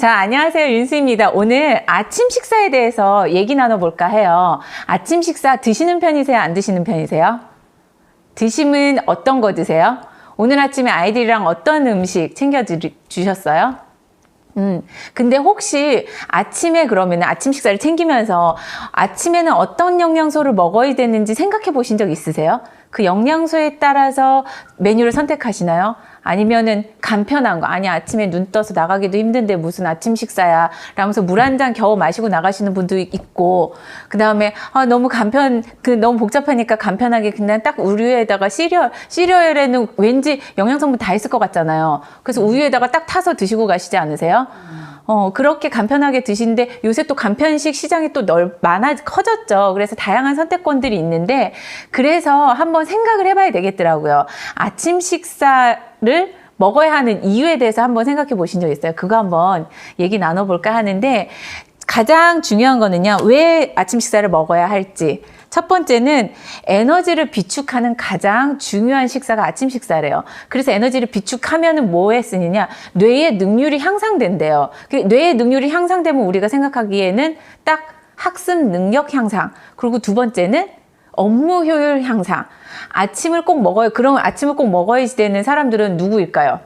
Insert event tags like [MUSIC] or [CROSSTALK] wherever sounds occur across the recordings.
자, 안녕하세요. 윤수입니다. 오늘 아침 식사에 대해서 얘기 나눠볼까 해요. 아침 식사 드시는 편이세요? 안 드시는 편이세요? 드시면 어떤 거 드세요? 오늘 아침에 아이들이랑 어떤 음식 챙겨 드- 주셨어요? 음, 근데 혹시 아침에 그러면 아침 식사를 챙기면서 아침에는 어떤 영양소를 먹어야 되는지 생각해 보신 적 있으세요? 그 영양소에 따라서 메뉴를 선택하시나요? 아니면은 간편한 거, 아니, 아침에 눈 떠서 나가기도 힘든데 무슨 아침 식사야. 라면서 물 한 잔 겨우 마시고 나가시는 분도 있고, 그 다음에, 아, 너무 간편, 그, 너무 복잡하니까 간편하게 그냥 딱 우유에다가 시리얼, 시리얼에는 왠지 영양 성분 다 있을 것 같잖아요. 그래서 우유에다가 딱 타서 드시고 가시지 않으세요? 어, 그렇게 간편하게 드시는데 요새 또 간편식 시장이 또 넓, 많아, 커졌죠. 그래서 다양한 선택권들이 있는데 그래서 한번 생각을 해봐야 되겠더라고요. 아침 식사를 먹어야 하는 이유에 대해서 한번 생각해 보신 적 있어요? 그거 한번 얘기 나눠볼까 하는데 가장 중요한 거는요. 왜 아침 식사를 먹어야 할지. 첫 번째는 에너지를 비축하는 가장 중요한 식사가 아침 식사래요. 그래서 에너지를 비축하면은 뭐에 쓰느냐? 뇌의 능률이 향상된대요. 그 뇌의 능률이 향상되면 우리가 생각하기에는 딱 학습 능력 향상. 그리고 두 번째는 업무 효율 향상. 아침을 꼭 먹어요. 그럼 아침을 꼭 먹어야지 되는 사람들은 누구일까요?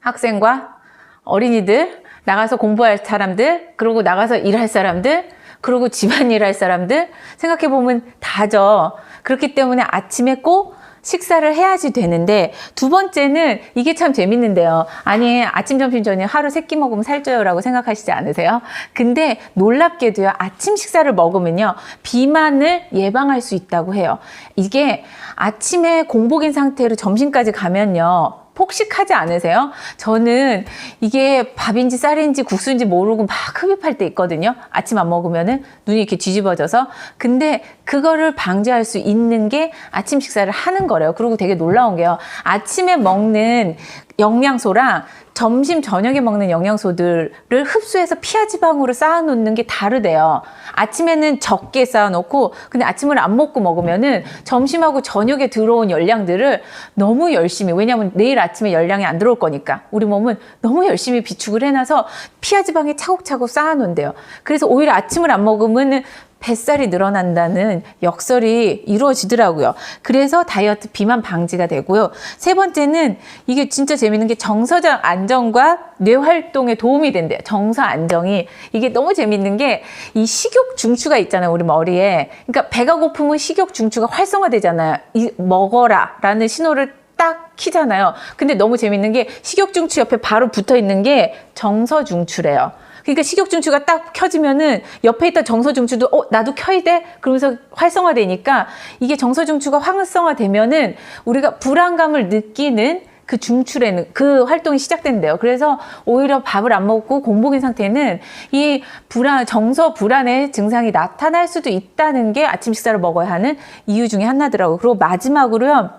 학생과 어린이들, 나가서 공부할 사람들, 그리고 나가서 일할 사람들, 그리고 집안일 할 사람들, 생각해보면 다죠. 그렇기 때문에 아침에 꼭 식사를 해야지 되는데, 두 번째는 이게 참 재밌는데요. 아니, 아침, 점심, 저녁 하루 세 끼 먹으면 살쪄요 라고 생각하시지 않으세요? 근데 놀랍게도요, 아침 식사를 먹으면요, 비만을 예방할 수 있다고 해요. 이게 아침에 공복인 상태로 점심까지 가면요, 폭식하지 않으세요? 저는 이게 밥인지 쌀인지 국수인지 모르고 막 흡입할 때 있거든요. 아침 안 먹으면은 눈이 이렇게 뒤집어져서. 근데 그거를 방지할 수 있는 게 아침 식사를 하는 거래요. 그리고 되게 놀라운 게요. 아침에 먹는 영양소랑 점심 저녁에 먹는 영양소들을 흡수해서 피하 지방으로 쌓아놓는 게 다르대요. 아침에는 적게 쌓아놓고 근데 아침을 안 먹고 먹으면은 점심하고 저녁에 들어온 열량들을 너무 열심히 왜냐하면 내일 아침에 열량이 안 들어올 거니까 우리 몸은 너무 열심히 비축을 해놔서 피하 지방에 차곡차곡 쌓아놓는데요. 그래서 오히려 아침을 안 먹으면은 뱃살이 늘어난다는 역설이 이루어지더라고요. 그래서 다이어트 비만 방지가 되고요. 세 번째는 이게 진짜 재밌는 게 정서적 안정과 뇌 활동에 도움이 된대요. 정서 안정이 이게 너무 재밌는 게 이 식욕 중추가 있잖아요. 우리 머리에. 그러니까 배가 고프면 식욕 중추가 활성화되잖아요. 이 먹어라라는 신호를 딱 키잖아요. 근데 너무 재밌는 게 식욕 중추 옆에 바로 붙어 있는 게 정서 중추래요. 그러니까 식욕 중추가 딱 켜지면은 옆에 있던 정서 중추도 어 나도 켜야 돼 그러면서 활성화되니까 이게 정서 중추가 활성화되면은 우리가 불안감을 느끼는 그 중추에는 그 활동이 시작된대요. 그래서 오히려 밥을 안 먹고 공복인 상태는 이 불안 정서 불안의 증상이 나타날 수도 있다는 게 아침 식사를 먹어야 하는 이유 중에 하나더라고요. 그리고 마지막으로요.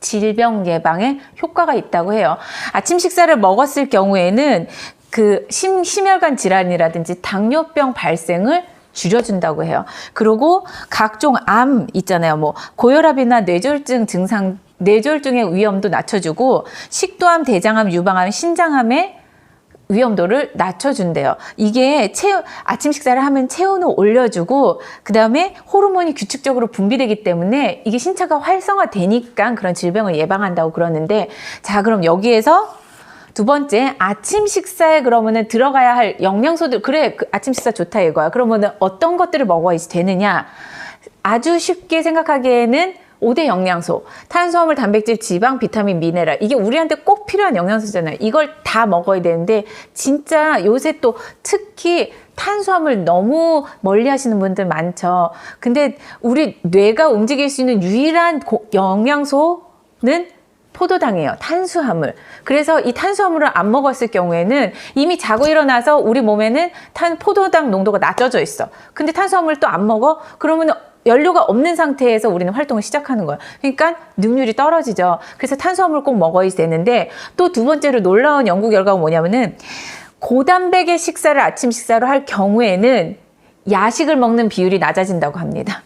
질병 예방에 효과가 있다고 해요. 아침 식사를 먹었을 경우에는 그 심, 심혈관 질환이라든지 당뇨병 발생을 줄여준다고 해요. 그리고 각종 암 있잖아요. 뭐 고혈압이나 뇌졸중 증상, 뇌졸중의 위험도 낮춰주고 식도암, 대장암, 유방암, 신장암의 위험도를 낮춰준대요. 이게 체온, 아침 식사를 하면 체온을 올려주고, 그 다음에 호르몬이 규칙적으로 분비되기 때문에 이게 신체가 활성화되니까 그런 질병을 예방한다고 그러는데, 자, 그럼 여기에서 두 번째, 아침 식사에 그러면은 들어가야 할 영양소들, 그래, 그 아침 식사 좋다 이거야. 그러면은 어떤 것들을 먹어야 되느냐? 아주 쉽게 생각하기에는 5대 영양소, 탄수화물, 단백질, 지방, 비타민, 미네랄. 이게 우리한테 꼭 필요한 영양소잖아요. 이걸 다 먹어야 되는데, 진짜 요새 또 특히 탄수화물 너무 멀리 하시는 분들 많죠. 근데 우리 뇌가 움직일 수 있는 유일한 고- 영양소는 포도당이에요. 탄수화물. 그래서 이 탄수화물을 안 먹었을 경우에는 이미 자고 일어나서 우리 몸에는 탄 포도당 농도가 낮아져 있어. 근데 탄수화물 또 안 먹어? 그러면 연료가 없는 상태에서 우리는 활동을 시작하는 거예요. 그러니까 능률이 떨어지죠. 그래서 탄수화물 꼭 먹어야 되는데 또 두 번째로 놀라운 연구 결과가 뭐냐면은 고단백의 식사를 아침 식사로 할 경우에는 야식을 먹는 비율이 낮아진다고 합니다.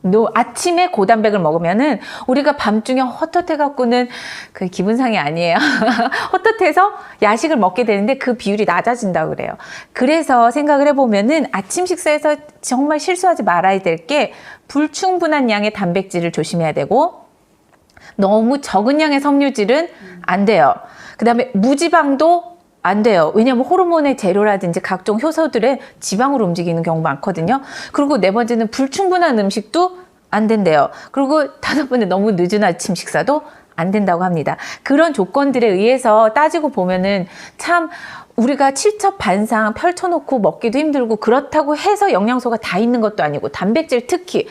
노, 아침에 고단백을 먹으면은 우리가 밤중에 헛헛해 갖고는 그 기분상이 아니에요. [LAUGHS] 헛헛해서 야식을 먹게 되는데 그 비율이 낮아진다고 그래요. 그래서 생각을 해보면은 아침 식사에서 정말 실수하지 말아야 될 게 불충분한 양의 단백질을 조심해야 되고 너무 적은 양의 섬유질은 안 돼요. 그 다음에 무지방도 안 돼요. 왜냐하면 호르몬의 재료라든지 각종 효소들의 지방으로 움직이는 경우 많거든요. 그리고 네 번째는 불충분한 음식도 안 된대요. 그리고 다섯 번째 너무 늦은 아침 식사도 안 된다고 합니다. 그런 조건들에 의해서 따지고 보면은 참 우리가 칠첩 반상 펼쳐놓고 먹기도 힘들고 그렇다고 해서 영양소가 다 있는 것도 아니고 단백질 특히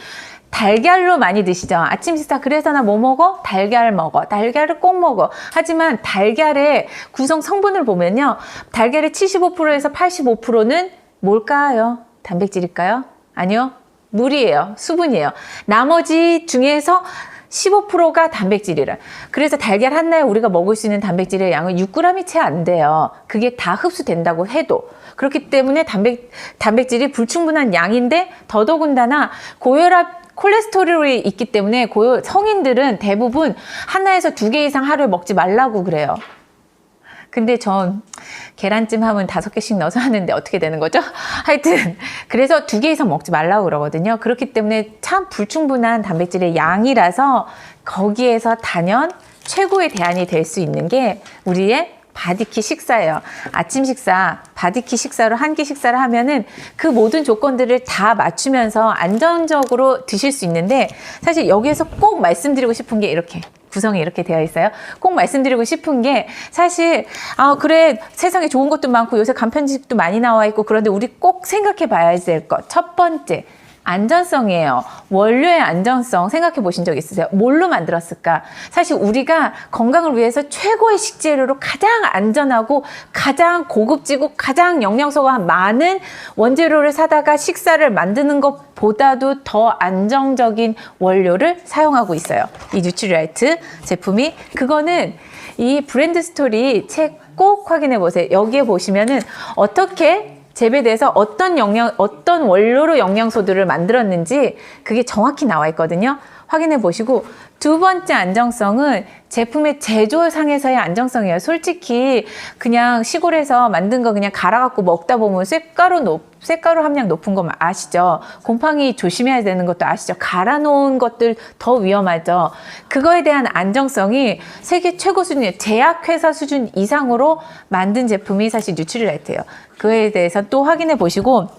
달걀로 많이 드시죠. 아침 식사 그래서 나 뭐 먹어? 달걀 먹어. 달걀을 꼭 먹어. 하지만 달걀의 구성 성분을 보면요. 달걀의 75%에서 85%는 뭘까요? 단백질일까요? 아니요. 물이에요. 수분이에요. 나머지 중에서 15%가 단백질이라. 그래서 달걀 하나에 우리가 먹을 수 있는 단백질의 양은 6g이 채 안 돼요. 그게 다 흡수된다고 해도. 그렇기 때문에 단백, 단백질이 불충분한 양인데 더더군다나 고혈압 콜레스테롤이 있기 때문에 고혈 성인들은 대부분 하나에서 두 개 이상 하루에 먹지 말라고 그래요. 근데 전 계란찜 하면 다섯 개씩 넣어서 하는데 어떻게 되는 거죠? [LAUGHS] 하여튼 그래서 두 개 이상 먹지 말라고 그러거든요. 그렇기 때문에 참 불충분한 단백질의 양이라서 거기에서 단연 최고의 대안이 될 수 있는 게 우리의 바디키 식사예요. 아침 식사, 바디키 식사로 한 끼 식사를 하면은 그 모든 조건들을 다 맞추면서 안정적으로 드실 수 있는데 사실 여기에서 꼭 말씀드리고 싶은 게 이렇게 구성이 이렇게 되어 있어요. 꼭 말씀드리고 싶은 게 사실 아 그래 세상에 좋은 것도 많고 요새 간편식도 많이 나와 있고 그런데 우리 꼭 생각해 봐야 될 것 첫 번째 안전성이에요. 원료의 안전성 생각해 보신 적 있으세요? 뭘로 만들었을까? 사실 우리가 건강을 위해서 최고의 식재료로 가장 안전하고 가장 고급지고 가장 영양소가 많은 원재료를 사다가 식사를 만드는 것보다도 더 안정적인 원료를 사용하고 있어요. 이 뉴트리라이트 제품이 그거는 이 브랜드 스토리 책 꼭 확인해 보세요. 여기에 보시면은 어떻게 재배돼서 어떤 영양, 어떤 원료로 영양소들을 만들었는지 그게 정확히 나와 있거든요. 확인해 보시고 두 번째 안정성은 제품의 제조상에서의 안정성이에요. 솔직히 그냥 시골에서 만든 거 그냥 갈아갖고 먹다 보면 쇳가루 높, 쇳가루 함량 높은 거 아시죠? 곰팡이 조심해야 되는 것도 아시죠? 갈아놓은 것들 더 위험하죠. 그거에 대한 안정성이 세계 최고 수준의 제약회사 수준 이상으로 만든 제품이 사실 뉴트리라이트예요. 그에 대해서 또 확인해 보시고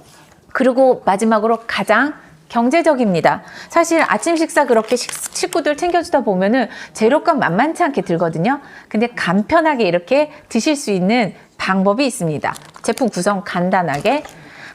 그리고 마지막으로 가장 경제적입니다. 사실 아침 식사 그렇게 식, 식구들 챙겨주다 보면은 재료값 만만치 않게 들거든요. 근데 간편하게 이렇게 드실 수 있는 방법이 있습니다. 제품 구성 간단하게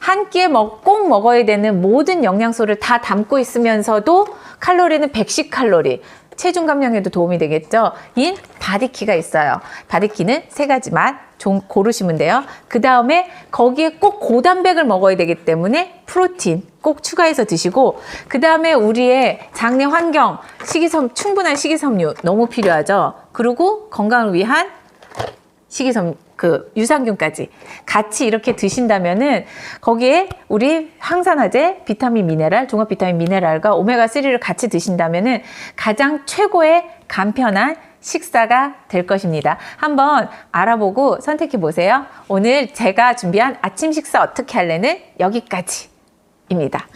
한 끼에 먹, 꼭 먹어야 되는 모든 영양소를 다 담고 있으면서도 칼로리는 110칼로리. 체중 감량에도 도움이 되겠죠. 인 바디키가 있어요. 바디키는 세 가지 맛좀 고르시면 돼요. 그 다음에 거기에 꼭 고단백을 먹어야 되기 때문에 프로틴 꼭 추가해서 드시고 그 다음에 우리의 장내 환경 식이섬 충분한 식이섬유 너무 필요하죠. 그리고 건강을 위한 식이섬 그 유산균까지 같이 이렇게 드신다면은 거기에 우리 항산화제, 비타민 미네랄, 종합 비타민 미네랄과 오메가 3를 같이 드신다면은 가장 최고의 간편한 식사가 될 것입니다. 한번 알아보고 선택해 보세요. 오늘 제가 준비한 아침 식사 어떻게 할래는 여기까지입니다.